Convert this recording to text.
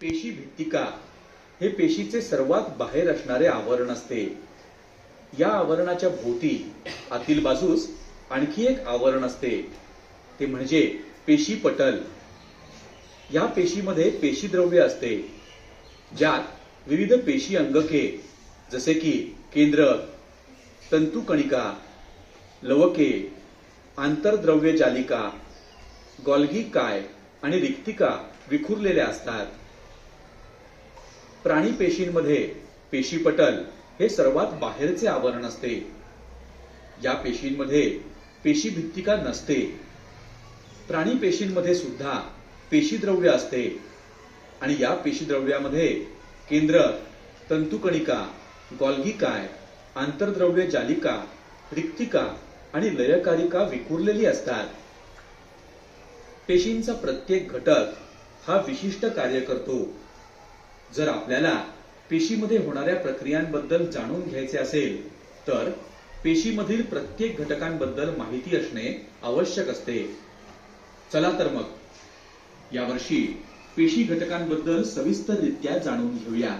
पेशी भित्तिका. हे पेशीचे सर्वात बाहेर असणारे आवरण असते. या आवरणाच्या भोवती आतील बाजूस आणखी एक आवरण असते. ते म्हणजे पेशी पटल. या पेशीमध्ये पेशीद्रव्य असते. ज्यात विविध पेशी अंगके जसे की केंद्र तंतुकणिका लवके आंतरद्रव्य जालिका गॉल्गी काय आणि रिक्तिका विखुरलेल्या असतात. प्राणी पेशींमध्ये पेशीपटल हे सर्वात बाहेरचे आवरण असते. या पेशींमध्ये पेशी भित्तिका नसते. प्राणी पेशींमध्ये सुद्धा पेशीद्रव्य असते. आणि या पेशीद्रव्यामध्ये केंद्र तंतुकणिका गॉल्गिकाय आंतरद्रव्य जालिका रिक्तिका आणि लयकारिका विखुरलेली असतात. पेशींचा प्रत्येक घटक हा विशिष्ट कार्य करतो. जर आपल्याला पेशीमध्ये होणाऱ्या प्रक्रियांबद्दल जाणून घ्यायचे असेल तर पेशीमधील प्रत्येक घटकांबद्दल माहिती असणे आवश्यक असते. चला तर मग यावर्षी पेशी घटकांबद्दल सविस्तररित्या जाणून घेऊया.